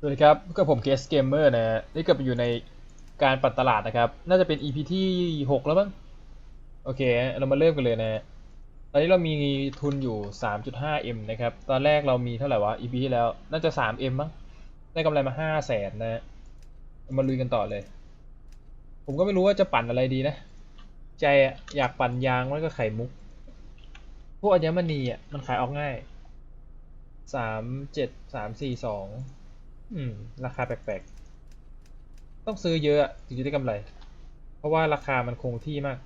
สวัสดีครับก็ผมเคสเกมเมอร์นะฮะนี่เก็อยู่ในการปัดตลาดนะครับ น่าจะเป็น EP ที่ 6 แล้วมั้ง โอเค เรามาเริ่มกันเลยนะตอนนี้เรามีทุนอยู่ 3.5M นะครับ ตอนแรกเรามีเท่าไหร่วะ EP ที่แล้ว น่าจะ 3M มั้ง ได้กำไรมา5แสนนะฮะมาลุยกันต่อเลย ผมก็ไม่รู้ว่าจะปั่นอะไรดีนะ ใจอยากปั่นยางแล้วก็ไข่มุก พวกอัญมณีอะ มันขายออกง่ายสามเจ็ดสามสี่ส อืม ราคาแปลกๆ ต้องซื้อเยอะถึงจะได้กำไร เพราะว่าราคามันคงที่มาก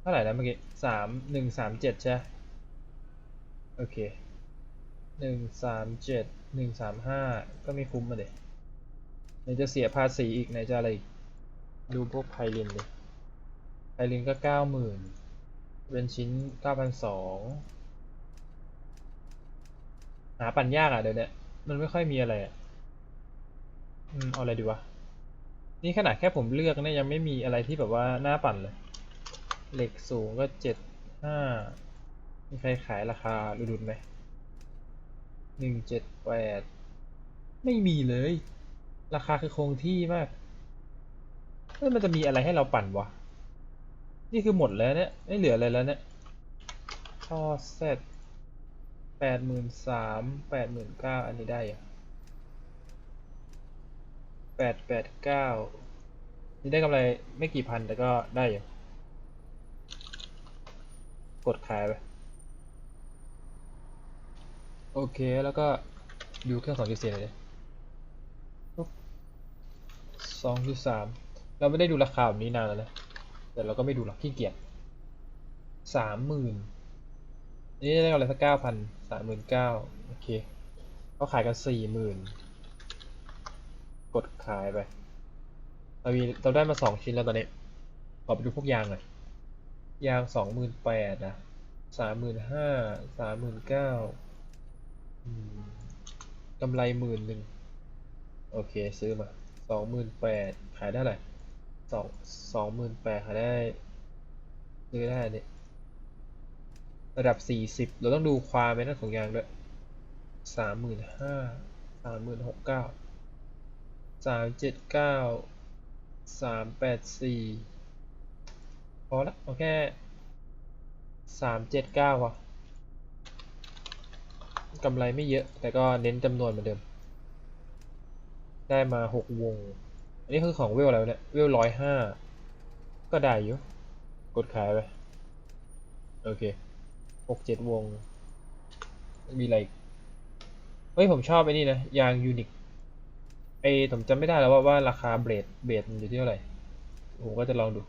เท่าไหร่แล้วเมื่อกี้สามหนึ่งสามเจ็ดใช่ โอเคหนึ่งสามเจ็ดหนึ่งสามห้าก็ไม่คุ้มมาเด็ไหนจะเสียภาษีอีกไหนจะอะไรอีก ดูพวกไพลินดิไพลินก็เก้าหมื่นเป็นชิ้นเก้าพันสองหาปั่นยากอะเดี๋ยวนี้ มันไม่ค่อยมีอะไรอะ อืม เอาอะไรดีวะ นี่ขนาดแค่ผมเลือกเนี่ยยังไม่มีอะไรที่แบบว่าน่าปั่นเลย เหล็กสูงก็เจ็ดห้า มีใครขายราคาดุดๆไหม หนึ่งเจ็ดแปด ไม่มีเลย ราคาคือคงที่มากเฮ้ยมันจะมีอะไรให้เราปั่นวะ นี่คือหมดแล้วเนี่ย ไม่เหลืออะไรแล้วเนี่ยท่อเซต แปดหมื่นสามแปดหมื่นเก้าอันนี้ได้อะแปดแปดเก้านี่ได้กำไรไม่กี่พันแต่ก็ได้อยู่ กดขายไป โอเคแล้วก็ดูเครื่องสองจุดสี่เลยสองจุดสามเราไม่ได้ดูราคาแบบนี้นานแล้วนะแต่เราก็ไม่ดูหรอกขี้เกียจสามหมื่นนี่ได้อะไรสักเก้าพัน สามหมื่นเก้าโอเคเขาขายกันสี่หมื่นกดขายไปเรามีเราได้มาสองชิ้นแล้วตอนนี้ขอไปดูพวกยางหน่อยยางสองหมื่นแปดนะสามหมื่นห้าสามหมื่นเก้ากำไรหมื่นหนึ่งโอเคซื้อมาสองหมื่นแปดขายได้ไหร่สองสองหมื่นแปดขายได้ซื้อได้เนี่ย ระดับสี่สิบเราต้องดูความเป็นหน้าของยางด้วยสามหมื่นห้าสามหมื่นหกเก้าสามเจ็ดเก้าสามแปดสี่พอละเอาแค่สามเจ็ดเก้าพอกำไรไม่เยอะ แต่ก็เน้นจำนวนเหมือนเดิม ได้มาหกวง อันนี้คือของเวลอะไรวะเนี่ย เวลร้อยห้าก็ได้อยู่ กดขายไป โอเค หกเจ็ดวง มีอะไรเฮ้ยผมชอบไอ้นี่นะ ยางยูนิคไอผมจำไม่ได้แล้วว่าว่าราคาเบรดเบรดมันอยู่ที่เท่าไหร่ ผมก็จะลองดู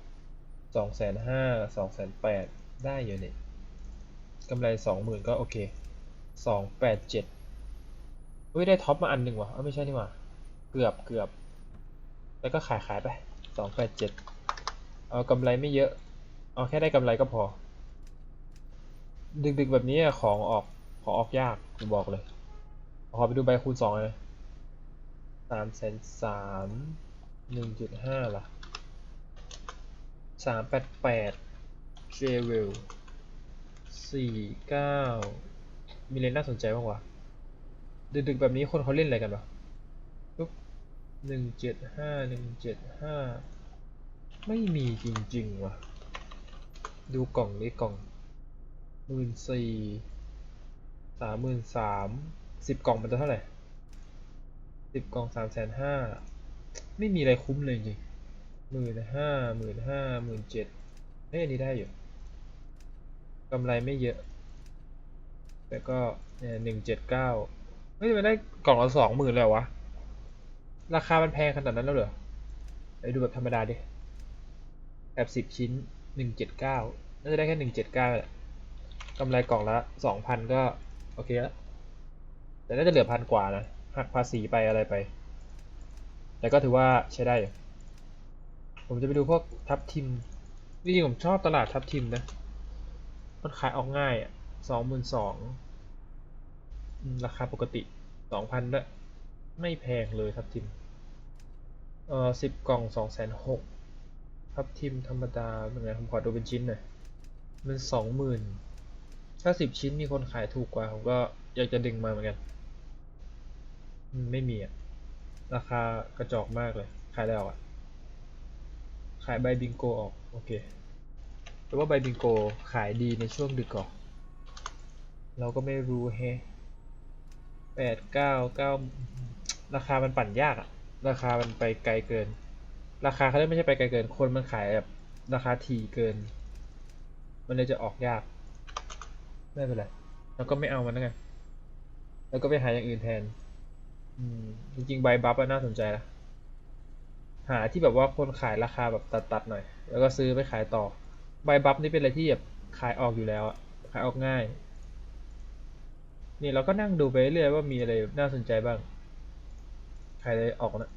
สองแสนห้าสองแสนแปดได้อยู่เนี่ยกำไรสองหมื่นก็โอเคสองแปดเจ็ดเฮ้ยได้ท็อปมาอันหนึ่งว่ะเอ้าไม่ใช่นี่หว่าเกือบเกือบ แล้วก็ขายขายไปสองแปดเจ็ดเอากำไรไม่เยอะ เอาแค่ได้กำไรก็พอ ดึกๆแบบนี้ของออกของออกยากผมบอกเลย ขอไปดูใบคูณสองเลยสามแสนสามหนึ่งจุดห้าล่ะสามแปดแปดเจเวลสี่เก้ามีเลนน่าสนใจบ้างวะดึกๆแบบนี้คนเขาเล่นอะไรกันวะปุ๊บหนึ่งเจ็ดห้าหนึ่งเจ็ดห้าไม่มีจริงๆว่ะ ดูกล่องนี้กล่อง มื่นสี่สามหมื่นสามสิบกล่องมันจะเท่าไหร่สิบกล่องสามแสนห้าไม่มีอะไรคุ้มเลยจริงหมื่นห้าหมื่นห้าหมื่นเจ็ดเฮ้ยอันนี้ได้อยู่กำไรไม่เยอะ แต่ก็เนี่ยหนึ่งเจ็ดเก้าเฮ้ยมันได้กล่องละสองหมื่นเลยวะ ราคามันแพงขนาดนั้นแล้วเหรอไปดูแบบธรรมดาดิแบบสิบชิ้นหนึ่งเจ็ดเก้าน่าจะได้แค่หนึ่งเจ็ดเก้าแหละ กำไรกล่องละสองพันก็ โอเคแล้วแต่น่าจะเหลือพันกว่านะหักภาษีไปอะไรไป แต่ก็ถือว่าใช้ได้ ผมจะไปดูพวกทับทิมจริงๆผมชอบตลาดทับทิมนะ มันขายออกง่ายอะสองหมื่นสองราคาปกติสองพันด้วยไม่แพงเลยทับทิม เอ่อสิบกล่องสองแสนหกทับทิมธรรมดาเป็นไงผมขอดูเป็นชิ้นหน่อยมันสองหมื่น ถ้าสิบชิ้นมีคนขายถูกกว่า ผมก็อยากจะดึงมาเหมือนกัน ไม่มีอะราคากระจอกมากเลย ขายได้ออกอะขายใบบิงโกออก โอเคแปลว่าใบบิงโกขายดีในช่วงดึกก่อนเราก็ไม่รู้แฮะแปดเก้าเก้าราคามันปั่นยากอะราคามันไปไกลเกิน ราคาเขาเรียกไม่ใช่ไปไกลเกิน คนมันขายแบบราคาถี่เกิน มันเลยจะออกยาก ไม่เป็นไรเราก็ไม่เอามันแล้วกันแล้วก็ไปหาอย่างอื่นแทน อืมจริงๆใบบัฟน่าสนใจนะหาที่แบบว่าคนขายราคาแบบตัดๆหน่อย แล้วก็ซื้อไปขายต่อ ใบบัฟนี่เป็นอะไรที่แบบขายออกอยู่แล้วอะขายออกง่าย นี่เราก็นั่งดูไปเรื่อยว่ามีอะไรน่าสนใจบ้าง ขายอะไรออกนะ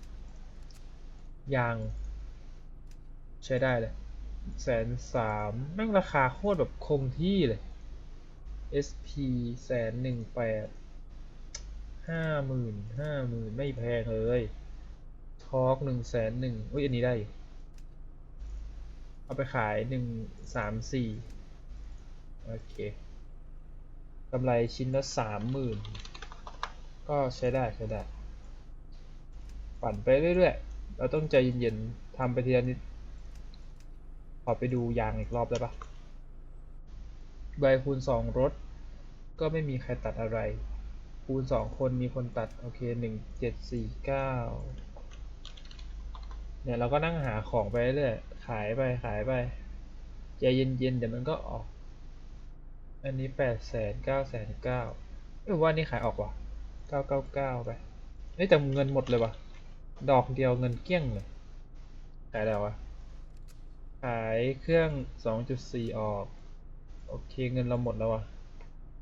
ยาง ใช้ได้เลยแสนสามแม่งราคาโคตรแบบคงที่เลย SP แสนหนึ่งแปดห้าหมื่นห้าหมื่นไม่แพงเลยทอร์กหนึ่งแสนหนึ่งอุ้ยอันนี้ได้ เอาไปขายหนึ่งสามสี่โอเคกำไรชิ้นละสามหมื่นก็ใช้ได้ใช้ได้ ปั่นไปเรื่อยๆ เราต้องใจเย็นๆทำไปทีละนิด ขอไปดูยางอีกรอบได้ปะใบคูณสองรถ ก็ไม่มีใครตัดอะไร คูณสองคนมีคนตัด โอเคหนึ่งเจ็ดสี่เก้าเนี่ยเราก็นั่งหาของไปเรื่อยขายไปขายไปใจเย็นๆเดี๋ยวมันก็ออก อันนี้แปดแสนเก้าแสนเก้าเออว่านี่ขายออกว่ะเก้าเก้าเก้าไปเฮ้ยแต่เงินหมดเลยว่ะดอกเดียวเงินเกี้ยงเลยขายแล้ววะขายเครื่อง 2.4 ออก โอเคเงินเราหมดแล้ววะ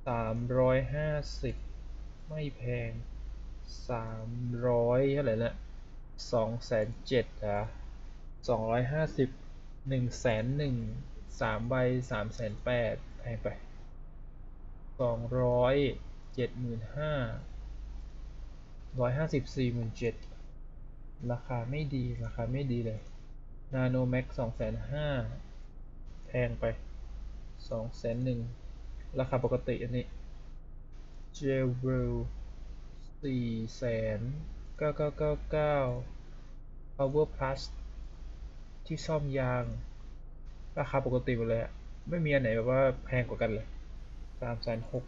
สามร้อยห้าสิบไม่แพงสามร้อยเท่าไหร่ละสองแสนเจ็ดอะสองร้อยห้าสิบหนึ่งแสนหนึ่งสามใบสามแสนแปดแพงไปสองร้อยเจ็ดหมื่นห้าร้อยห้าสิบสี่หมื่นเจ็ดราคาไม่ดี ราคาไม่ดีเลยนาโนแม็กสองแสนห้าแพงไปสองแสนหนึ่ง ราคาปกติอันนี้ เจลเวลสี่แสนเก้าเก้าเก้าเก้า power plus ที่ซ่อมยาง ราคาปกติหมดเลยไม่มีอันไหนแบบว่าแพงกว่ากันเลยสามแสนหก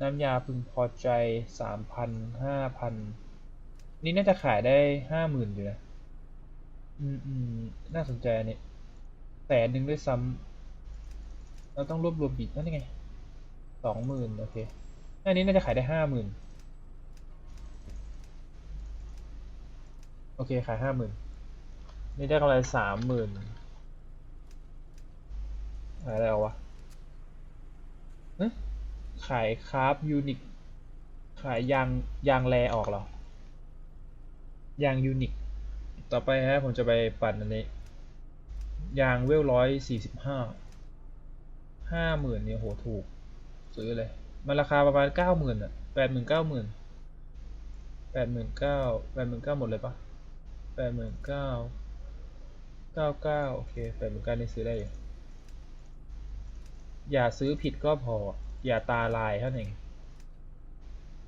น้ำยาพึงพอใจสามพันห้าพันนี่น่าจะขายได้ห้าหมื่นอยู่นะ อืมอืมน่าสนใจนนี้แสนหนึ่งด้วยซ้ำ เราต้องรวบรวมบิดนั่นไงสองหมื่นโอเคอันนี้น่าจะขายได้ห้าหมื่นโอเค ขายห้าหมื่นนี่ได้กำไรสามหมื่นขายอะไรเอาวะเอ๊ะขายคราฟยูนิคขายยางยางแรออกเหรอยางยูนิคต่อไปฮะผมจะไปปั่นอันนี้ยางเวลร้อยสี่สิบห้า ห้าหมื่นเนี่ยโหถูก ซื้อเลย มันราคาประมาณเก้าหมื่นอะแปดหมื่นเก้าหมื่นแปดหมื่นเก้าแปดหมื่นเก้าหมดเลยปะแปดหมื่นเก้าเก้าเก้าโอเคแปดหมื่นเก้านี่ซื้อได้อยู่อย่าซื้อผิดก็พอ อย่าตาลายเท่านั้นเอง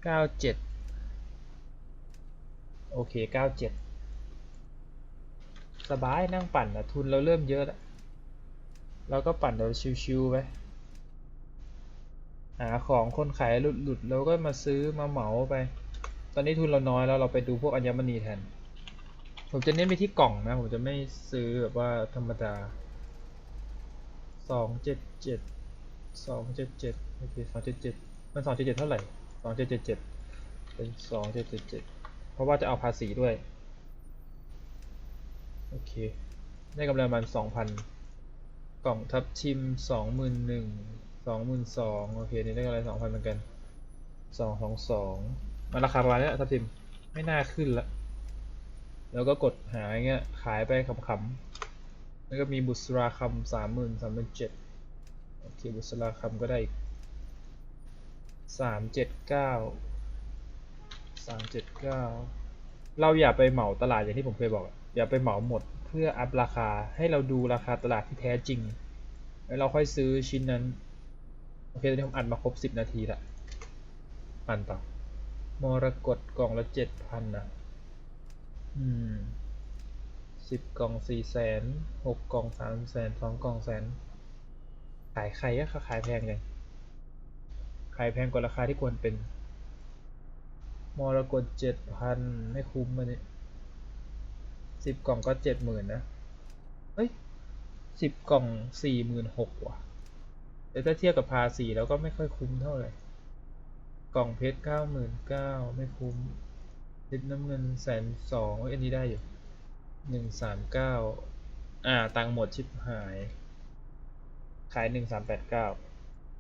เก้าเจ็ดโอเคเก้าเจ็ดสบายนั่งปั่นนะทุนเราเริ่มเยอะแล้ว เราก็ปั่นเราชิวๆไปหาของคนขายหลุดๆเราก็มาซื้อมาเหมาไป ตอนนี้ทุนเราน้อยแล้วเราไปดูพวกอัญมณีแทน ผมจะเน้นไปที่กล่องนะ ผมจะไม่ซื้อแบบว่าธรรมดาสองเจ็ดเจ็ดสองเจ็ดเจ็ดโอเคสองเจ็ดเจ็ดมันสองเจ็ดเจ็ดเท่าไหร่สองเจ็ดเจ็ดเจ็ดเป็นสองเจ็ดเจ็ดเจ็ดเพราะว่าจะเอาภาษีด้วย โอเค ได้กำไรประมาณสองพัน กล่องทับทิมสองหมื่นหนึ่งสองหมื่นสองโอเคนี่ได้กำไรสองพันเหมือนกันสองสองสองมันราคาประมาณนี้แหละทับทิมไม่น่าขึ้นละแล้วก็กดหาเงี้ยขายไปขำๆแล้วก็มีบุษราคำสามหมื่นสามหมื่นเจ็ดโอเคบุษราคำก็ได้อีกสามเจ็ดเก้าสามเจ็ดเก้าเราอย่าไปเหมาตลาดอย่างที่ผมเคยบอกอะ อย่าไปเหมาหมดเพื่ออัพราคาให้เราดูราคาตลาดที่แท้จริง แล้วเราค่อยซื้อชิ้นนั้น โอเคตอนนี้ผมอัดมาครบสิบนาทีละปั่นต่อมรกตกล่องละเจ็ดพันนะอืมสิบกล่องสี่แสนหกกล่องสามแสนสองกล่องแสน ขายใครอะขายแพงเลยขายแพงกว่าราคาที่ควรเป็น มรกตเจ็ดพันไม่คุ้มมันนี่ สิบกล่องก็เจ็ดหมื่นนะ เฮ้ยสิบกล่องสี่หมื่นหกว่ะ แต่ถ้าเทียบกับภาษีแล้วก็ไม่ค่อยคุ้มเท่าไหร่ กล่องเพชรเก้าหมื่นเก้าไม่คุ้มเพชรน้ำเงินแสนสองอันนี้ได้อยู่หนึ่งสามเก้าอ่า ตังค์หมดชิบหาย ขายหนึ่งสามแปดเก้า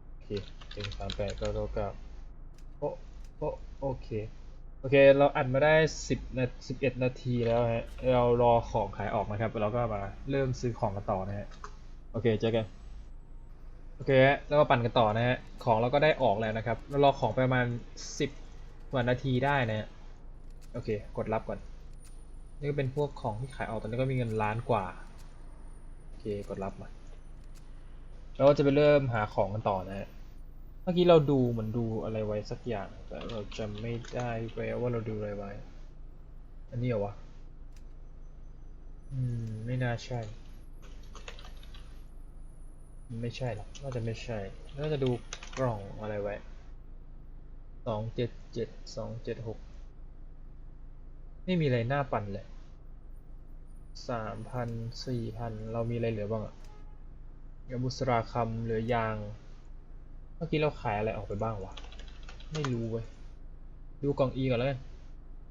โอเคหนึ่งสามแปดเก้าเก้าเก้าโอโอโอเค โอเค เราอัดมาได้สิบนาสิบเอ็ดนาทีแล้วฮะ เรารอของขายออกนะครับแล้วก็มาเริ่มซื้อของกันต่อนะฮะ โอเค เจอกัน โอเคฮะ แล้วก็ปั่นกันต่อนะฮะ ของเราก็ได้ออกแล้วนะครับ เรารอของประมาณสิบกว่านาทีได้นะฮะ โอเค กดรับก่อน นี่ก็เป็นพวกของที่ขายออกตอนนี้ก็มีเงินล้านกว่า โอเค กดรับมาเราก็จะไปเริ่มหาของกันต่อนะฮะ เมื่อกี้เราดูเหมือนดูอะไรไว้สักอย่าง แต่เราจำไม่ได้แล้วว่าเราดูอะไรไว้ อันนี้เหรอวะ อืม ไม่น่าใช่ ไม่ใช่หรอกน่าจะไม่ใช่ น่าจะดูกล่องอะไรไว้สองเจ็ดเจ็ดสองเจ็ดหกไม่มีอะไรน่าปั่นเลยสามพันสี่พันเรามีอะไรเหลือบ้างอะยาบุสราคำเหลือยาง เมื่อกี้เราขายอะไรออกไปบ้างวะ ไม่รู้เว้ย ดูกล่อง E ก่อนแล้วกัน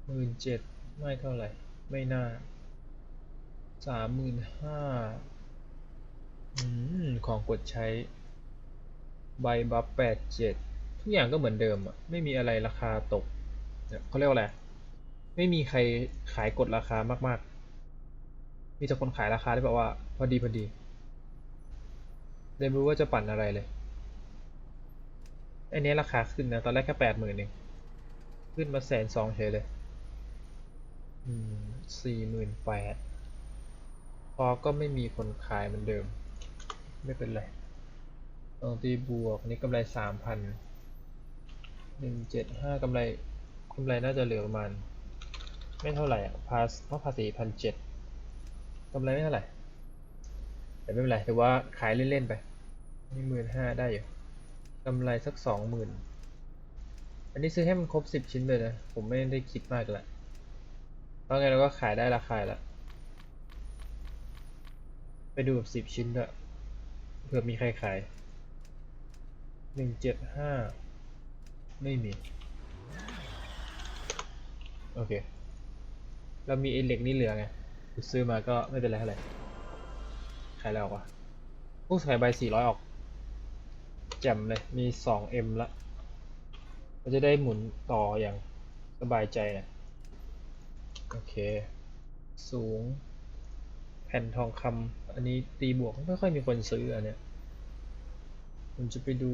หมื่นเจ็ดไม่เท่าไหร่ ไม่น่าสามหมื่นห้าอืมของกดใช้ ใบบัฟแปดเจ็ดทุกอย่างก็เหมือนเดิมอะไม่มีอะไรราคาตกเนี่ยเขาเรียกว่าอะไร ไม่มีใครขายกดราคามาก ๆ มีแต่คนขายราคาที่แบบว่า พอดีพอดีเดนไม่รู้ว่าจะปั่นอะไรเลย อันนี้ราคาขึ้นนะ ตอนแรกแค่แปดหมื่นเองขึ้นมาแสนสองเฉยเลยสี่หมื่นแปดพอก็ไม่มีคนขายเหมือนเดิม ไม่เป็นไรลองตีบวกนี้กำไรสามพันหนึ่งเจ็ดห้ากำไรกำไรน่าจะเหลือประมาณ ไม่เท่าไหร่อะภาษเพราะภาษีพันเจ็ดกำไรไม่เท่าไหร่แต่ไม่เป็นไรถือว่าขายเล่น ๆ ไปนี่หมื่นห้าได้อยู่ กำไรสักสองหมื่นอันนี้ซื้อให้มันครบสิบชิ้นเลยนะ ผมไม่ได้คิดมากละเพราะไงเราก็ขายได้ราคาล้วไปดูแบบสิบชิ้นด้วยเผื่อมีใครขายหนึ่งเจ็ดห้าไม่มี โอเค เรามีไอเหล็กนี่เหลือไงซื้อมาก็ไม่เป็นไรเท่าไหร่ขายแล้วออกวะพวกขายใบสี่ร้อยออก แจ่มเลย มีสองเอ็มละเราจะได้หมุนต่ออย่างสบายใจนะโอเค สูง แผ่นทองคำอันนี้ตีบวกไม่ค่อยมีคนซื้ออันเนี้ยผมจะไปดู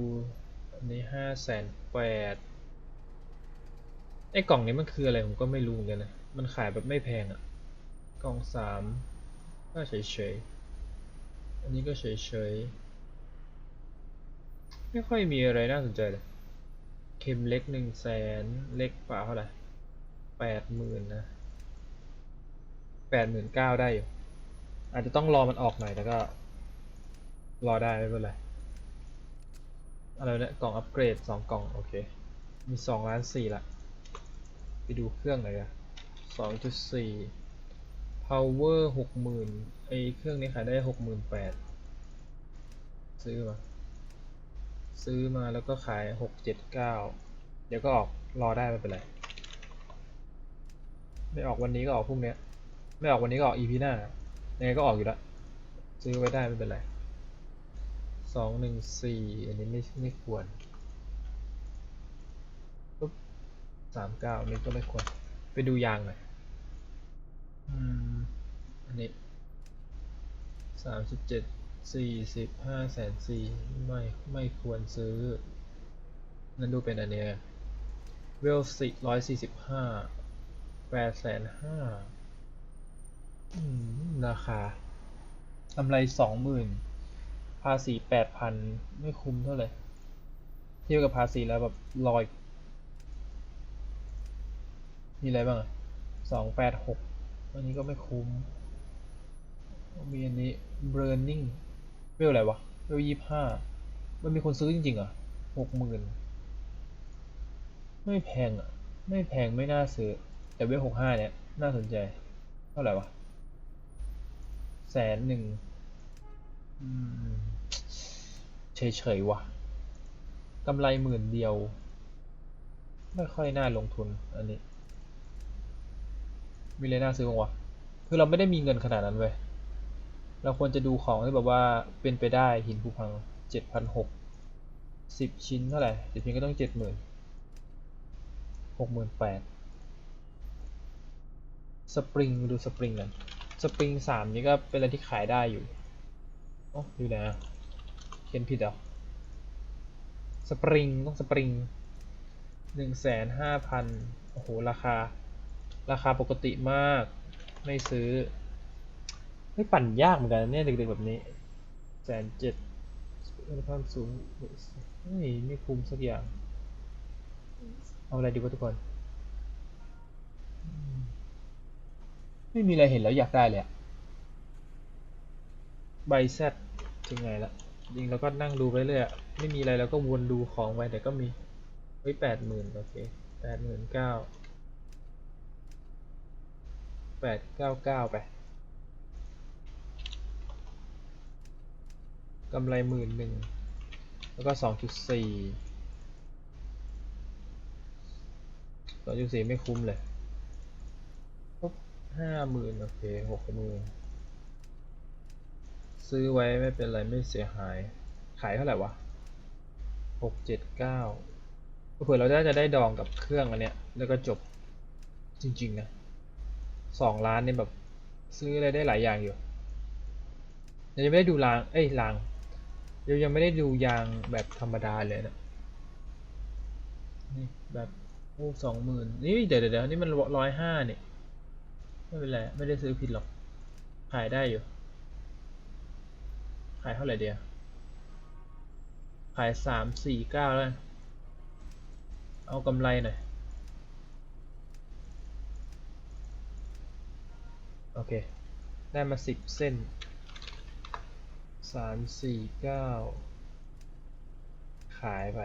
อันนี้ห้าแสนแปดไอ้กล่องนี้มันคืออะไรผมก็ไม่รู้เหมือนกันนะ มันขายแบบไม่แพงอะกล่องสามก็เฉยๆ อันนี้ก็เฉยๆ ไม่ค่อยมีอะไรน่าสนใจเลย เข็มเล็กหนึ่งแสนเล็กกว่าเท่าไหร่แปดหมื่นนะแปดหมื่นเก้าได้อยู่ อาจจะต้องรอมันออกหน่อยแต่ก็ รอได้ไม่เป็นไรอะไรเนี่ยกล่องอัปเกรดสองกล่อง โอเค มีสองล้านสี่ละ ไปดูเครื่องหน่อยอะสองจุดสี่ power หกหมื่นไอเครื่องนี้ขายได้หกหมื่นแปดซื้อมา ซื้อมาแล้วก็ขายหกเจ็ดเก้าเดี๋ยวก็ออกรอได้ไม่เป็นไร ไม่ออกวันนี้ก็ออกพรุ่งนี้ไม่ออกวันนี้ก็ออก EP หน้ายังไงก็ออกอยู่แล้วซื้อไว้ได้ไม่เป็นไรสองหนึ่งสี่อันนี้ไม่ไม่ควรปุ๊บสามเก้าอันนี้ก็ไม่ควร ไปดูยางหน่อยอืมอันนี้สามสิบเจ็ด สี่สิบห้าแสนสี่ไม่ไม่ควรซื้อ นั่นดูเป็นอันเนี้ยเวลสี่ร้อยสี่สิบห้าแปดแสนห้าราคากำไรสองหมื่นภาษีแปดพันไม่คุ้มเท่าไหร่เทียบกับภาษีแล้วแบบลอยมีอะไรบ้างสองแปดหกอันนี้ก็ไม่คุ้มมีอันนี้ burning เวลอะไรวะเวลยี่ห้ามันมีคนซื้อจริงๆอะหกหมื่นไม่แพงอะ ไม่แพงไม่น่าซื้อ แต่เวลหกห้าเนี่ยน่าสนใจ เท่าไหร่วะแสนหนึ่งเฉยๆว่ะกำไรหมื่นเดียว ไม่ค่อยน่าลงทุนอันนี้มีอะไรน่าซื้อบ้างวะคือเราไม่ได้มีเงินขนาดนั้นเว้ย เราควรจะดูของที่แบบว่าเป็นไปได้หินภูพังเจ็ดพันหกสิบชิ้นเท่าไหร่สิบชิ้นก็ต้องเจ็ดหมื่นหกหมื่นแปดสปริงดูสปริงกันสปริงสามนี่ก็เป็นอะไรที่ขายได้อยู่อ้อยู่ไหนอะเขียนผิดเหรอสปริงต้องสปริงหนึ่งแสนห้าพันโอ้โห ราคา ราคาปกติมาก ไม่ซื้อ ไม่ปั่นยากเหมือนกันเนี่ยดึกๆแบบนี้แสนเจ็ดคุณภาพสูงเฮ้ไม่คุ้มสักอย่าง เอาอะไรดีวะทุกคน ไม่มีอะไรเห็นแล้วอยากได้เลยอะใบแซดถึงไงละจริงเราก็นั่งดูไปเรื่อยอะไม่มีอะไรเราก็วนดูของไปแต่ก็มีเฮ้ยแปดหมื่นโอเคแปดหมื่นเก้าแปดเก้าเก้าไป กำไรหมื่นหนึ่งแล้วก็สองจุดสี่สองจุดสี่ไม่คุ้มเลยปุ๊บห้าหมื่นโอเคหกหมื่นซื้อไว้ไม่เป็นไรไม่เสียหาย ขายเท่าไหร่วะหกเจ็ดเก้าเผื่อเราได้จะได้ดองกับเครื่องอันเนี้ย แล้วก็จบจริง ๆ นะสองล้านเนี่ยแบบ ซื้ออะไรได้หลายอย่างอยู่ยังไม่ได้ดูราง เอ้ยราง ยวยังไม่ได้ดูยางแบบธรรมดาเลยนะนี่แบบโอ้สองหมื่นนี่เดี๋ยวเดี๋ยวเดี๋ยวนี่มันร้อยห้าเนี่ยไม่เป็นไรไม่ได้ซื้อผิดหรอก ขายได้อยู่ ขายเท่าไหร่เดียว ขายสามสี่เก้าแล้ว เอากำไรหน่อย โอเค ได้มาสิบเส้น สามสี่เก้าขายไป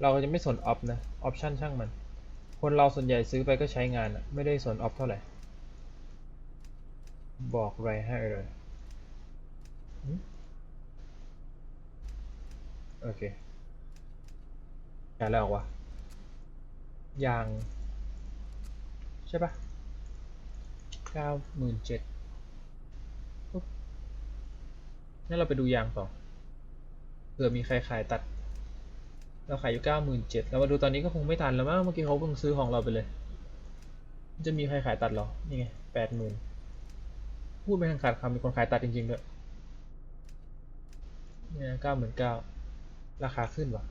เราก็จะไม่สนออฟนะออปชั่นช่างมัน คนเราส่วนใหญ่ซื้อไปก็ใช้งานอะไม่ได้สนออฟเท่าไหร่ บอกไรให้เลยโอเคขายแล้วเหรอวะยาง ใช่ปะเก้าหมื่นเจ็ด งั้นเราไปดูยางต่อเผื่อมีใครขายตัด เราขายอยู่เก้าหมื่นเจ็ดเรามาดูตอนนี้ก็คงไม่ทันแล้วมั้งเมื่อกี้เขาเพิ่งซื้อของเราไปเลย จะมีใครขายตัดเหรอ นี่ไงแปดหมื่นพูดไม่ทันขาดคำมีคนขายตัดจริงๆด้วยเนี่ยเก้าหมื่นเก้าราคาขึ้นวะ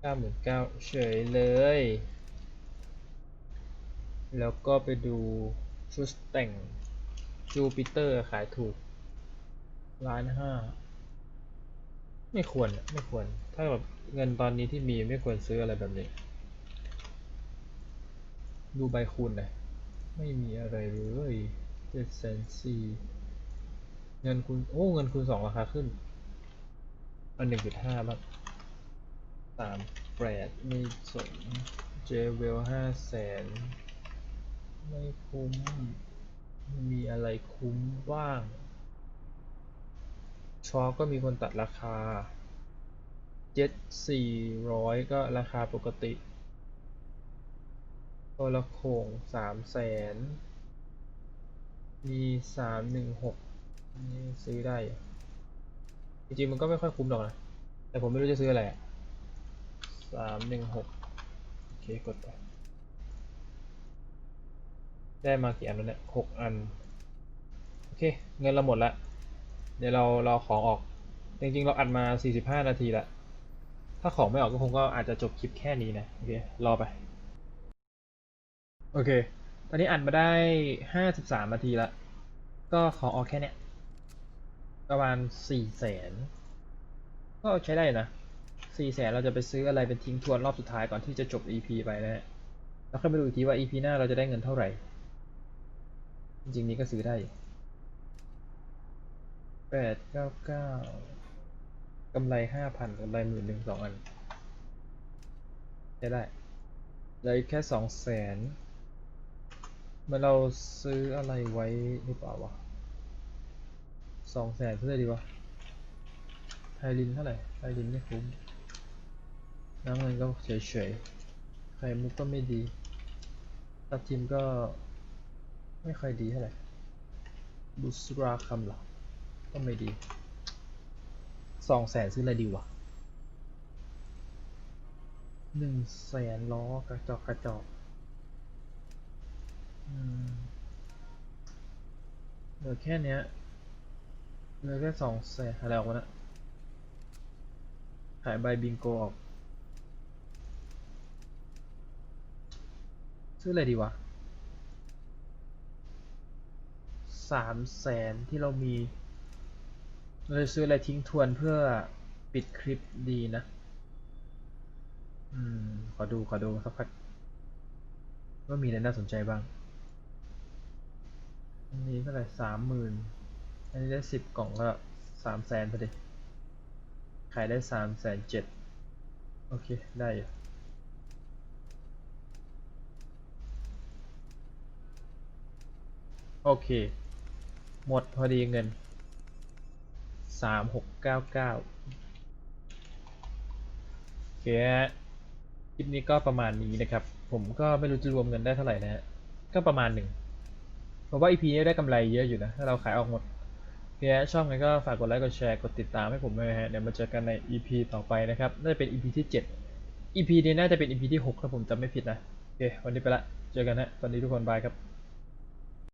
เก้าหมื่นเก้าเฉยเลย แล้วก็ไปดูชุดแต่งจูปิเตอร์ขายถูก ล้านห้า ไม่ควรไม่ควร ถ้าแบบเงินตอนนี้ที่มีไม่ควรซื้ออะไรแบบนี้ ดูใบคูณหน่อยไม่มีอะไรเลยเจ็ดแสนสี่เงินคูณโอ้ เงินคูณสองราคาขึ้น อันหนึ่งจุดห้าบ้างสามแปดไม่สนเจเวลห้าแสนไม่คุ้มมีอะไรคุ้มบ้าง ชอก็มีคนตัดราคาเจ็ดสี่ร้อยก็ราคาปกติโทรโขงสามแสนมีสามหนึ่งหกนี่ซื้อได้ จริงๆมันก็ไม่ค่อยคุ้มหรอกนะ แต่ผมไม่รู้จะซื้ออะไรสามหนึ่งหกโอเค กดไป ได้มากี่อันแล้วเนี่ยหกอัน โอเค เงินเราหมดละ เดี๋ยวเราเราของออก จริงๆ เราอัดมา 45 นาทีละ ถ้าของไม่ออกก็คงก็อาจจะจบคลิปแค่นี้นะ โอเค รอไป โอเค ตอนนี้อัดมาได้ 53 นาทีละ ก็ของออกแค่เนี้ย ประมาณ 4 แสน ก็ใช้ได้นะ 4 แสนเราจะไปซื้ออะไรเป็นทิ้งทวนรอบสุดท้ายก่อนที่จะจบ EP ไปนะฮะแล้วค่อยมาดูอีกทีว่า EP หน้าเราจะได้เงินเท่าไหร่ จริงๆนี้ก็ซื้อได้ แปดเก้าเก้ากำไรห้าพันกำไรหมื่นหนึ่งสองอันใช้ได้เหลืออีกแค่สองแสนเมื่อเราซื้ออะไรไว้หรือเปล่าวะสองแสนเพื่ออะไรดีวะไทยลินเท่าไหร่ไทยลินไม่คุ้มน้ำเงินก็เฉยๆ ไข่มุกก็ไม่ดีทับทิมก็ไม่ค่อยดีเท่าไหร่บุสราคัมเหรอ ก็ไม่ดีสองแสนซื้ออะไรดีวะหนึ่งแสนล้อกระจอกกระจอกเหลือแค่เนี้ยเหลือแค่สองแสนอะไรออกมานะขายใบบิงโกออก ซื้ออะไรดีวะสามแสนที่เรามี เราจะซื้ออะไรทิ้งทวนเพื่อปิดคลิปดีนะ อืม ขอดู ขอดูสักพักว่ามีอะไรน่าสนใจบ้าง อันนี้เท่าไหร่สามหมื่นอันนี้ได้สิบกล่องก็สามแสนพอดี ขายได้สามแสนเจ็ดโอเค ได้อยู่โอเค หมดพอดีเงิน สามหกเก้าเก้าโอเคฮะคลิปนี้ก็ประมาณนี้นะครับ ผมก็ไม่รู้จะรวมเงินได้เท่าไหร่นะฮะ ก็ประมาณหนึ่งผมว่า EP นี้ได้กำไรเยอะอยู่นะ ถ้าเราขายออกหมดโอเคชอบไงก็ฝากกดไลค์ กดแชร์ กดติดตามให้ผมด้วยฮะ เดี๋ยวมาเจอกันใน EP ต่อไปนะครับ น่าจะเป็น EP ที่ 7 EP นี้น่าจะเป็น EP ที่ 6 ถ้าผมจำไม่ผิดนะ โอเค วันนี้ไปละ เจอกันฮะ ตอนนี้ทุกคนบายครับ